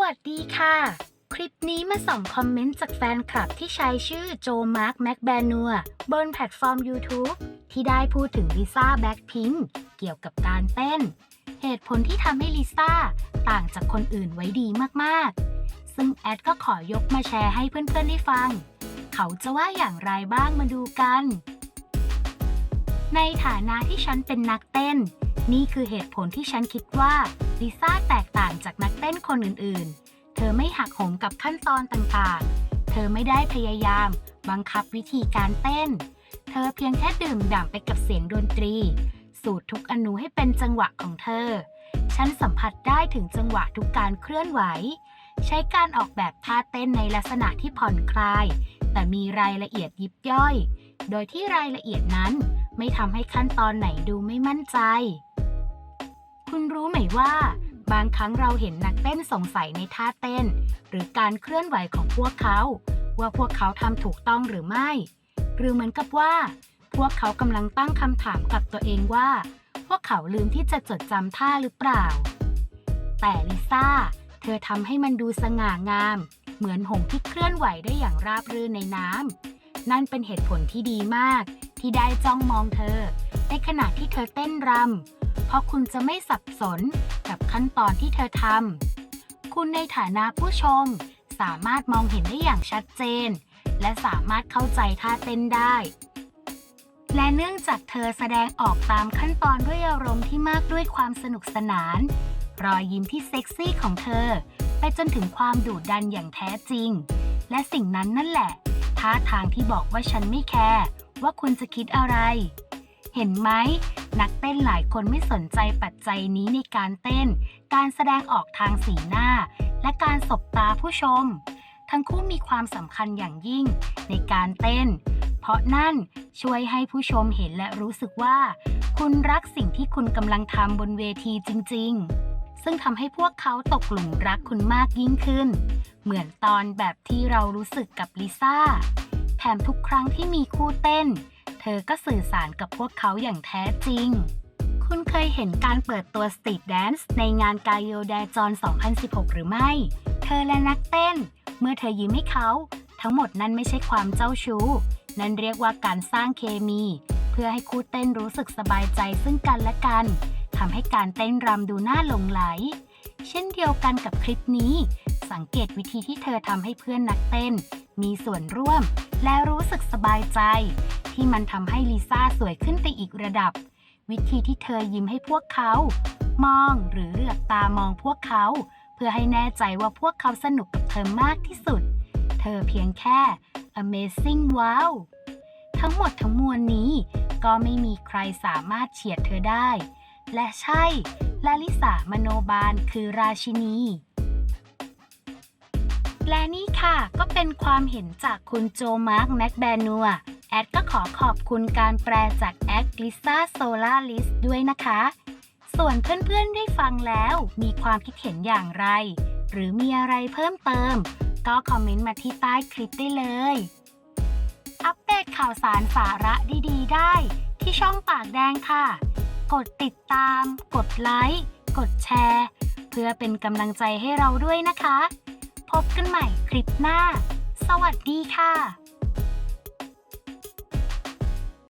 วัสดีค่ะ คลิปนี้มาส่องคอมเมนต์จากแฟนคลับที่ใช้ชื่อโจมาร์คแม็กแบนัวบนแพลตฟอร์ม YouTube ที่ได้พูดถึงลิซ่าแบ็คพิงเกี่ยวกับการเต้น เหตุผลที่ทำให้ลิซ่าต่างจากคนอื่นไว้ดีมากๆ ซึ่งแอดก็ขอยกมาแชร์ให้เพื่อนๆได้ฟัง เขาจะว่าอย่างไรบ้างมาดูกัน ในฐานะที่ฉันเป็นนักเต้น นี่คือเหตุผลที่ฉันคิดว่าลิซ่าแตกต่างจากนักเต้นคนอื่นๆ เธอไม่หักโหมกับขั้นตอนต่างๆ เธอไม่ได้พยายาม บังคับวิธีการเต้น เธอเพียงแค่ดื่มด่ำไปกับเสียงดนตรี สูตรทุกอนูให้เป็นจังหวะของเธอ ฉันสัมผัสได้ถึงจังหวะทุกการเคลื่อนไหว ใช้การออกแบบท่าเต้นในลักษณะที่ผ่อนคลาย แต่มีรายละเอียดยิบย่อย โดยที่รายละเอียดนั้นไม่ทำให้ขั้นตอนไหนดูไม่มั่นใจ คุณรู้ไหมว่า บางครั้งเราเห็นนักเต้นสงสัยในท่าเต้น หรือการเคลื่อนไหวของพวกเขา ว่าพวกเขาทำถูกต้องหรือไม่ หรือเหมือนกับว่า พวกเขากำลังตั้งคำถามกับตัวเองว่า พวกเขาลืมที่จะจดจำท่าหรือเปล่า แต่ลิซ่าเธอทำให้มันดูสง่างาม เหมือนหงส์ที่เคลื่อนไหวได้อย่างราบรื่นในน้ำนั่นเป็นเหตุผลที่ดีมาก ที่ได้จ้องมองเธอ ในขณะที่เธอเต้นรำ เพราะคุณจะไม่สับสนกับขั้นตอนที่เธอทำ คุณในฐานะผู้ชมสามารถมองเห็นได้อย่างชัดเจน และสามารถเข้าใจท่าเต้นได้ และเนื่องจากเธอแสดงออกตามขั้นตอนด้วยอารมณ์ที่มากด้วยความสนุกสนาน รอยยิ้มที่เซ็กซี่ของเธอ ไปจนถึงความดุดันอย่างแท้จริง และสิ่งนั้นนั่นแหละท่าทางที่บอกว่าฉันไม่แคร์ว่าคุณจะคิดอะไร เห็นไหมนักเต้นหลายคนไม่สนใจปัจจัยนี้ในการเต้น การแสดงออกทางสีหน้า และการสบตาผู้ชม ทั้งคู่มีความสำคัญอย่างยิ่งในการเต้น เพราะนั่นช่วยให้ผู้ชมเห็นและรู้สึกว่า คุณรักสิ่งที่คุณกำลังทำบนเวทีจริง ๆ ซึ่งทำให้พวกเขาตกหลุมรักคุณมากยิ่งขึ้น เหมือนตอนแบบที่เรารู้สึกกับลิซ่าแถมทุกครั้งที่มีคู่เต้น เธอก็สื่อสารกับพวกเขาอย่างแท้จริง คุณเคยเห็นการเปิดตัวสตรีทแดนซ์ในงานกายโยแดจอน2016 หรือไม่ เธอและนักเต้น เมื่อเธอยิ้มให้เขา ทั้งหมดนั้นไม่ใช่ความเจ้าชู้ นั่นเรียกว่าการสร้างเคมี เพื่อให้คู่เต้นรู้สึกสบายใจซึ่งกันและกันทำให้การเต้นรำดูน่าหลงไหล เช่นเดียวกันกับคลิปนี้ สังเกตวิธีที่เธอทำให้เพื่อนนักเต้น มีส่วนร่วม และรู้สึกสบายใจ ที่มันทำให้ลิซ่าสวยขึ้นไปอีกระดับ วิธีที่เธอยิ้มให้พวกเขา มองหรือเหลือบตามองพวกเขา เพื่อให้แน่ใจว่าพวกเขาสนุกกับเธอมากที่สุด เธอเพียงแค่ amazing wow ทั้งหมดทั้งมวลนี้ ก็ไม่มีใครสามารถเฉียดเธอได้ และใช่ลาลิสามโนบาลคือราชินี และนี่ค่ะก็เป็นความเห็นจากคุณโจมาร์กแม็กแบนัว แอดก็ขอขอบคุณการแปลจากแอดลิซ่าโซลาลิสด้วยนะคะ ส่วนเพื่อนๆได้ฟังแล้วมีความคิดเห็นอย่างไร หรือมีอะไรเพิ่มเติม ก็คอมเมนต์มาที่ใต้คลิปได้เลย อัปเดตข่าวสารสาระดีๆ ได้ ที่ช่องปากแดงค่ะ กดติดตาม กดไลค์ กดแชร์ เพื่อเป็นกำลังใจให้เราด้วยนะคะ พบกันใหม่คลิปหน้า สวัสดีค่ะ